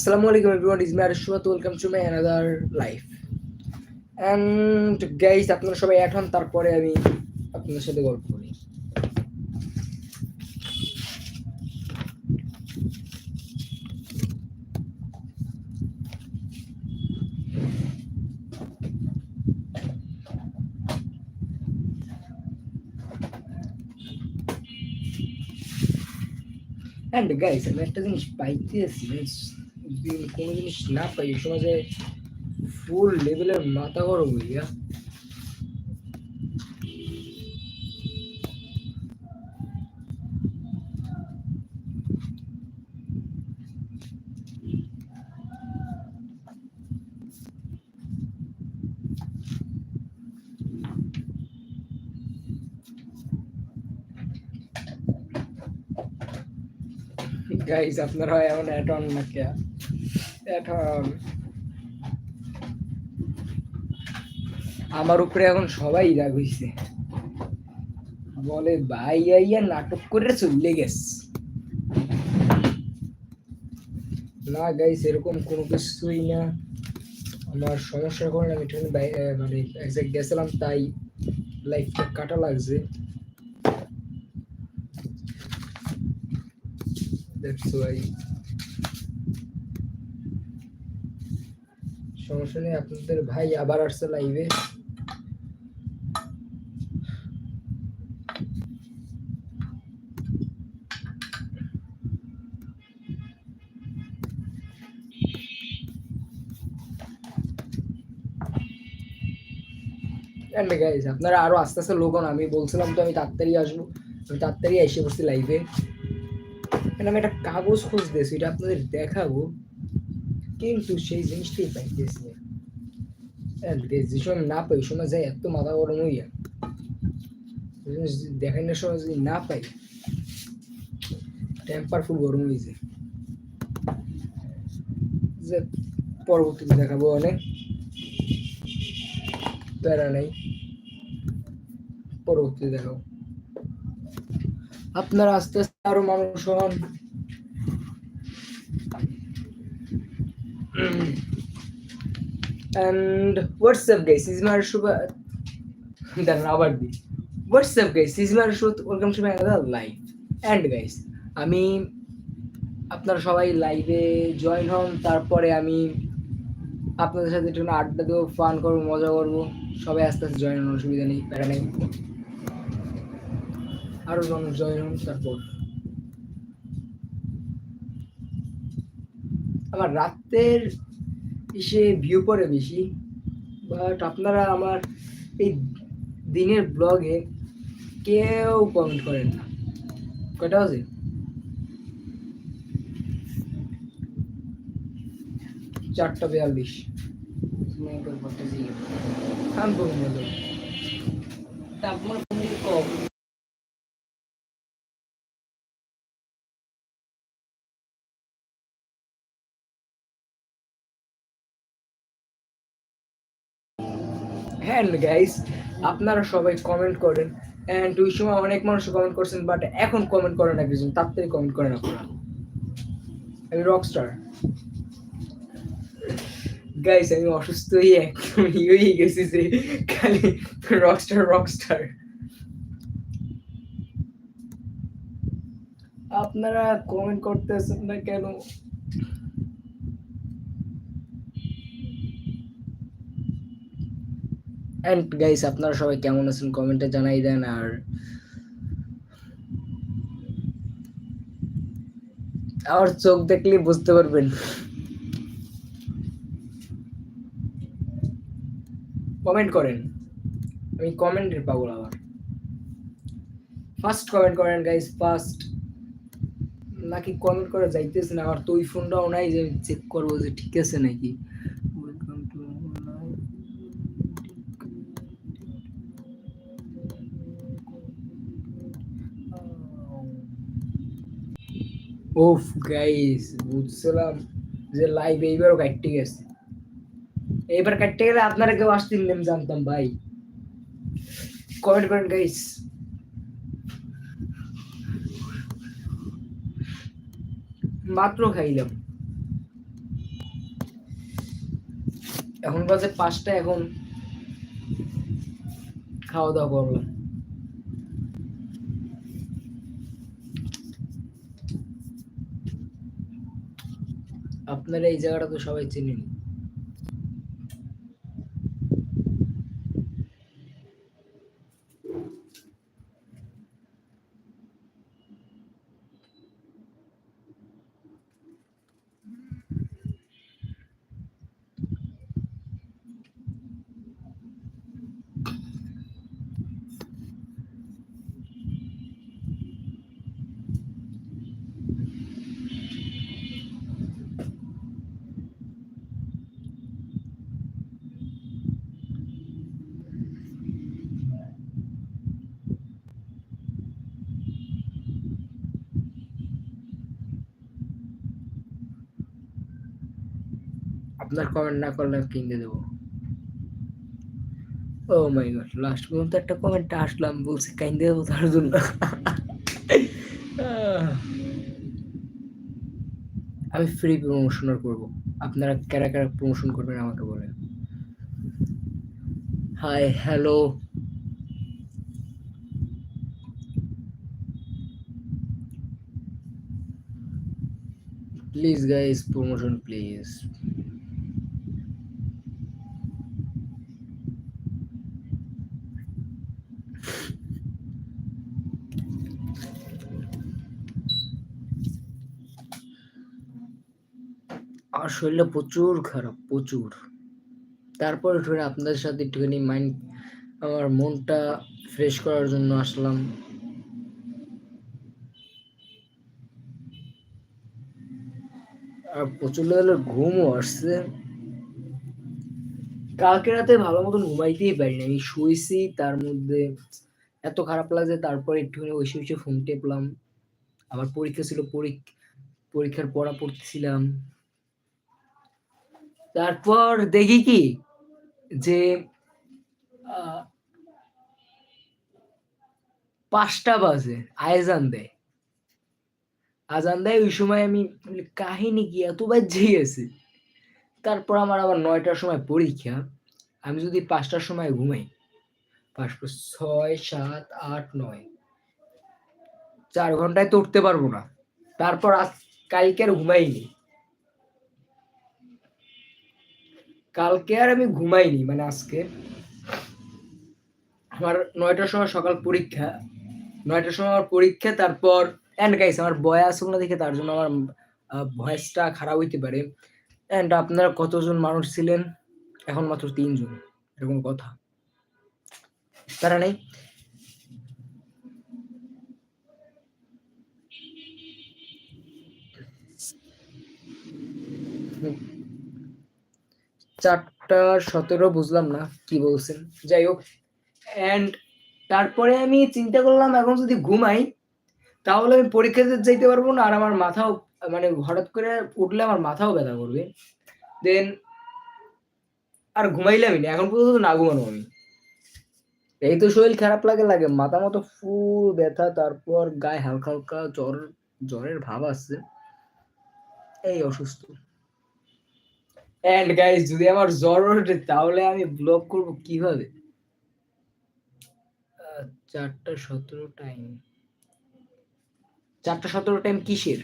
আসসালামু আলাইকুম everyone is my আরশুয়াত welcome to my another life and guys আপনারা সবাই এখন তারপরে আমি আপনাদের সাথে গল্প করি। এন্ড গাইজ আমি একটা জিনিস পাইতে আছি কোনো জিনিস না পাই, এই সমাজে ফুল লেভেলের মাথা গরম হইয়া গাইস আপনারা এমন অ্যাটন না কে অ্যাটন আমার উপরে এখন সবাই রাগ হইছে। বলে, ভাই আইয়া নাটক করে চলে গেছে। না গাইস এরকম কোনো কিছুই না। আমার সমস্যার কারণে আমি ট্রেনে মানে একজাক্ট গেছিলাম, তাই লাইফটা কাটা লাগছে। That's why সমস্যা নেই, আপনাদের ভাই আবার আসছে লাইভে এন্ড গাইজ আপনারা আরও আস্তে আস্তে লোকন আমি বলছিলাম তো আমি তাড়াতাড়ি আসব। আমি তাড়াতাড়ি এসে পড়ছি লাইভে আমি একটা কাগজ খুঁজতেছি, এটা আপনাদের দেখাবো। কিন্তু সেই জিনিসটাই পাইতেছি যে সময় না পাই সময় যায়, এত মাথা গরম হইয়া দেখানোর সময় যদি না পাই। টেম্পার ফুল গরম হয়ে যায়। যে পরবর্তীতে দেখাবো অনেক। প্যারা নেই। পরবর্তীতে দেখাবো। আপনারা আস্তে আস্তে আরও মানুষ হন। And what's up guys? This is দাঁড়ান আবার দি what's up guys? This is my Shuba welcome to my another live and guys আমি আপনারা সবাই লাইভে জয়েন হন তারপরে আমি আপনাদের সাথে একটু আড্ডা দেবো ফান করব মজা করব। সবাই আস্তে আস্তে জয়েন হন অসুবিধা নেই প্যারা নেই। আরও মানুষ জয়েন হন তারপর। আমার রাতের ইসে ভিউ পড়ে বেশি। বাট আপনারা আমার এই দিনের ব্লগে কেউ কমেন্ট করেন না। কয়টা আছে? চারটা বিয়াল্লিশ। খান করুন তারপর গাইস আপনারা সবাই কমেন্ট করেন অ্যান্ড ওই সময় অনেক মানুষ কমেন্ট করছেন বাট এখন কমেন্ট করেন না কিছু তাড়াতাড়ি কমেন্ট করেন আপনারা। আমি রকস্টার গাইস আমি অসুস্থ হয়ে একদম হয়ে গেছি যে খালি রকস্টার রকস্টার আপনারা কমেন্ট করতেছেন না কেন? অ্যান্ড গাইস আপনারা সবাই কেমন আছেন? কমেন্টে জানাই দেন আর আমার চোখ দেখলে বুঝতে পারবেন। কমেন্ট করেন। আমি কমেন্টের পাগল আবার। ফার্স্ট কমেন্ট করেন গাইস ফার্স্ট নাকি কমেন্ট করে যাইতেছে না, আমার তো ওই ফোনটাও নাই যে চেক করব যে ঠিক আছে নাকি। ওফ গাইস বুঝছিলাম যে লাইভ এইবারও কাটতে গেছে। এইবার কাটতে গেলে আপনারা কেউ আসতেন আমি জানতাম ভাই। কমেন্ট করেন গাইস মাত্র খাইলাম। এখন বাজে পাঁচটা, এখন খাওয়া দাওয়া করলাম। আপনারা এই জায়গাটা তো সবাই চেনেন। আপনার কমেন্ট না করলে কিনে দেবো। ও মাই গড লাস্ট পর্যন্ত একটা কমেন্ট আসলাম, বলছি কাইন্দে দেবো তার জন্য। আমি ফ্রি প্রমোশন করব। আপনারা কারা কারা প্রমোশন করবেন আমাকে বলেন। Hi hello please guys promotion please আমার শরীরটা প্রচুর খারাপ, প্রচুর। তারপরে ধরে আপনাদের সাথে একটুখানি মাইন্ড আমার মনটা ফ্রেশ করার জন্য আসলাম। আর প্রচুর লেভেলের ঘুমও আসছে। কালকে রাতে ভালো মতন ঘুমাইতেই পারিনি আমি শুয়েছি, তার মধ্যে এত খারাপ লাগছে, তারপর একটুখানি বসে বসে ফোন টেপলাম। আমার পরীক্ষা ছিল পরীক্ষা পরীক্ষার পড়া পড়তেছিলাম। তারপর দেখি কি যে পাঁচটা বাজে আয়জান দেয়। আজান দেয়, ওই সময় আমি কাহিনী কি এত বাজে গেছে। তারপর আমার আবার নয়টার সময় পরীক্ষা, আমি যদি পাঁচটার সময় ঘুমাই, পাঁচ পাঁচ ছয়, সাত, আট, নয়, চার ঘন্টায় তো উঠতে পারব না। তারপর আজ কালকে আর ঘুমাইনি। কালকে আর আমি ঘুমাইনি মানে আজকে। আমার নয়টার সময় সকাল পরীক্ষা। নয়টার সময় আমার পরীক্ষা, তারপর অ্যান্ড গাইস আমার বয় আসুক না দেখে, তার জন্য আমার ভয়েসটা খারাপ হইতে পারে। অ্যান্ড আপনারা কতজন মানুষ ছিলেন? এখন মাত্র তিনজন, এরকম কথা। তারা নেই? চারটা সতেরো বুঝলাম না কি বলছেন। যাই হোক অ্যান্ড তারপরে আমি চিন্তা করলাম, এখন যদি ঘুমাই, তাহলে আমি পরীক্ষা দিতে যাইতে পারব না, আর আমার মাথাও মানে হঠাৎ করে উঠলে আমার মাথাও ব্যথা করবে। দেন আর ঘুমাইলামই না, এখন পর্যন্ত না ঘুমানো আমি। এই তো শরীর খারাপ লাগে লাগে মাথা মতো ফুল ব্যথা, তারপর গায়ে হালকা হালকা জ্বর, জ্বরের ভাব আসছে। এই অসুস্থ। এন্ড গাইস যদি আমার জ্বর ওঠে তাহলে আমি ব্লক করব কীভাবে? চারটা সতেরো টাইম চারটা সতেরো টাইম কিসের?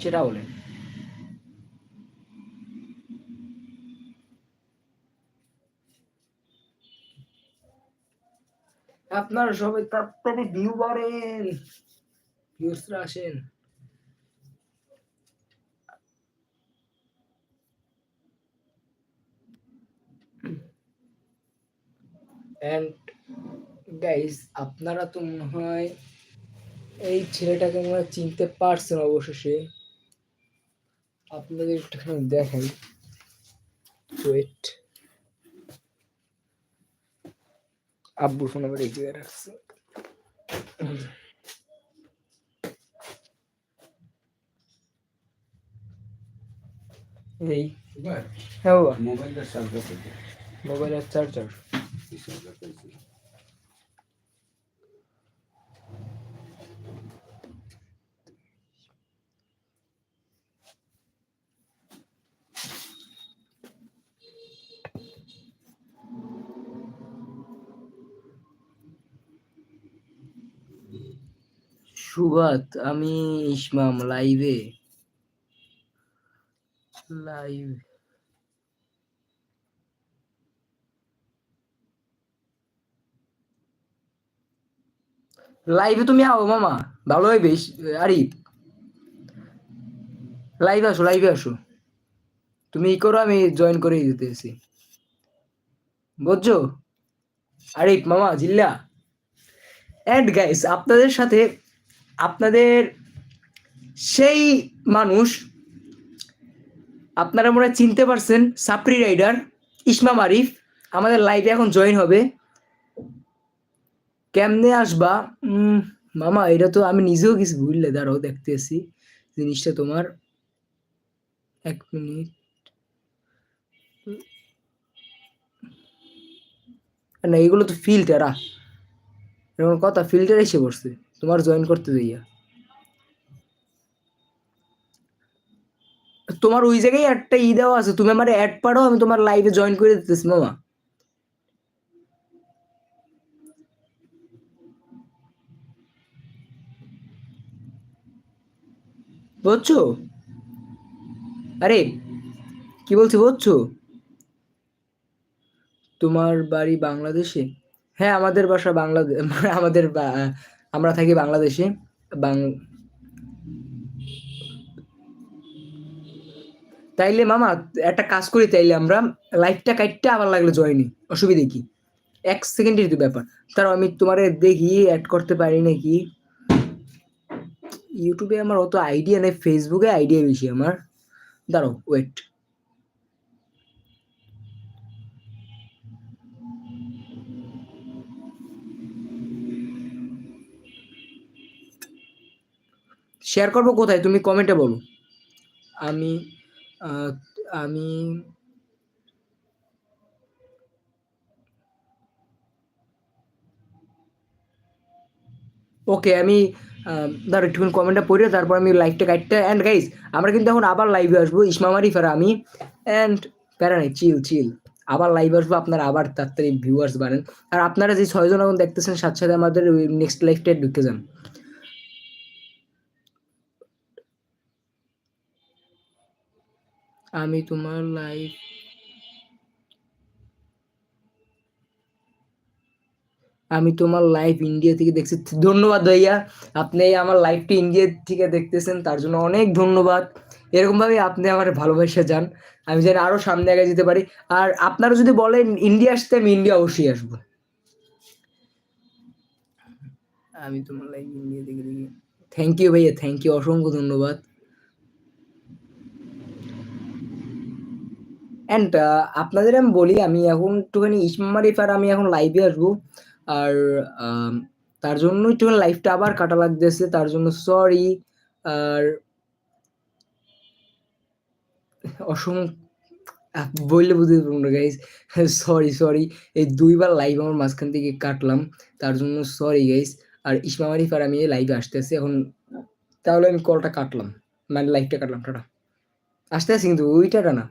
সেটা বলেন। আপনারা সবাই তাড়াতাড়ি ভিউ করেন ভিউসরা আসেন। অ্যান্ড গাইস আপনারা তো মনে হয় এই ছেলেটাকে মনে হয় চিনতে পারছেন অবশেষে। আপনাদের একটুখানি দেখাই। ওয়েট আব্বুর ফোন আবার এই জায়গায় রাখছে। এই। হ্যাঁ বাবা। মোবাইলটা চার্জার মোবাইলের চার্জার হিসাবটা সুবাত আমি ইসমাম লাইভে লাইভ লাইভে তুমি আও, মামা। ভালো হইবে আরিফ। লাইভে আসো লাইভে আসো। তুমি ই করো, আমি জয়েন করে দিতেছি। বুঝছ? আরিফ, মামা, জিল্লা। অ্যান্ড গাইস আপনাদের সাথে আপনাদের সেই মানুষ, আপনারা মনে চিনতে পারছেন সাপ্রি রাইডার ইসমাম আরিফ। আমাদের লাইভে এখন জয়েন হবে। কেমনে আসবা? মামা, এটা তো আমি নিজেও কিছু ভুললে দাঁড়াও, দেখতেছি। জিনিসটা তোমার এক মিনিট। না, এগুলো তো ফিল্টার আ এরকম কথা ফিল্টার এসে পড়ছে। তোমার জয়েন করতে দিইয়া তোমার ওই জায়গায় একটা ই দেওয়া আছে। তুমি আমার অ্যাড পারো আমি তোমার লাইভে জয়েন করে দিতেছি, মামা। বুঝছ আরে, কি বলছি বুঝছ তোমার বাড়ি বাংলাদেশে? হ্যাঁ আমাদের বাসা বাংলাদেশ আমাদের আমরা থাকি বাংলাদেশে। বাং, তাইলে মামা, একটা কাজ করি তাইলে আমরা লাইভটা কাটতে আবার লাগলে জয়েনি অসুবিধে কি? এক সেকেন্ডের ব্যাপার। তার আমি তোমারে দেখি অ্যাড করতে পারি নাকি? ইউটিউবে আমার অত আইডিয়া নেই ফেসবুকে আইডিয়া বেশি আমার। দাঁড়াও ওয়েট শেয়ার করব কোথায়? তুমি কমেন্টে বলো। আমি আমি ওকে আমি দাঁড়া একটুখানি কমেন্টটা পড়ে তারপর আমি লাইভটা কাটতে অ্যান্ড গাইজ আমরা কিন্তু এখন আবার লাইভে আসব ইসমাম আরিফ আর আমি অ্যান্ড প্যারা নাই চিল চিল আবার লাইভ আসব, আপনারা আবার তাড়াতাড়ি ভিউয়ার্স বাড়েন। আর আপনারা যে ছয়জন এখন দেখতেছেন সাথে সাথে আমাদের নেক্সট লাইভটা ঢুকে যান। আমি তোমার লাইভ আমি তোমার লাইভ ইন্ডিয়া থেকে দেখছি। ধন্যবাদ ভাইয়া। আপনি আমার লাইভটি ইন্ডিয়া থেকে দেখতেছেন তার জন্য অনেক ধন্যবাদ। এরকম ভাবে আপনি আমার ভালোবাসা যান। আমি যেন আরও সামনে আগে যেতে পারি। আর আপনারা যদি বলেন ইন্ডিয়া আসতে আমি ইন্ডিয়া অবশ্যই আসব। আমি তোমার লাইভ ইন্ডিয়া থেকে দেখি। থ্যাংক ইউ ভাইয়া থ্যাংক ইউ অসংখ্য ধন্যবাদ। অ্যান্ড আপনাদের আমি বলি আমি এখন একটুখানি আর আমি এখন লাইভে আসব। আর তার জন্য একটুখানি লাইফটা আবার কাটা লাগতেছে, তার জন্য সরি আর অসম বললে বুঝতে পারব না গাইজ সরি সরি এই দুইবার লাইভ আমার মাঝখান থেকে কাটলাম, তার জন্য সরি গাইজ আর ইসমাম আরিফ আর আমি লাইভে আসতে আসতেছি, এখন তাহলে আমি কলটা কাটলাম মানে লাইভটা কাটলাম, টাটা। আসতে আসি কিন্তু, ওইটা না।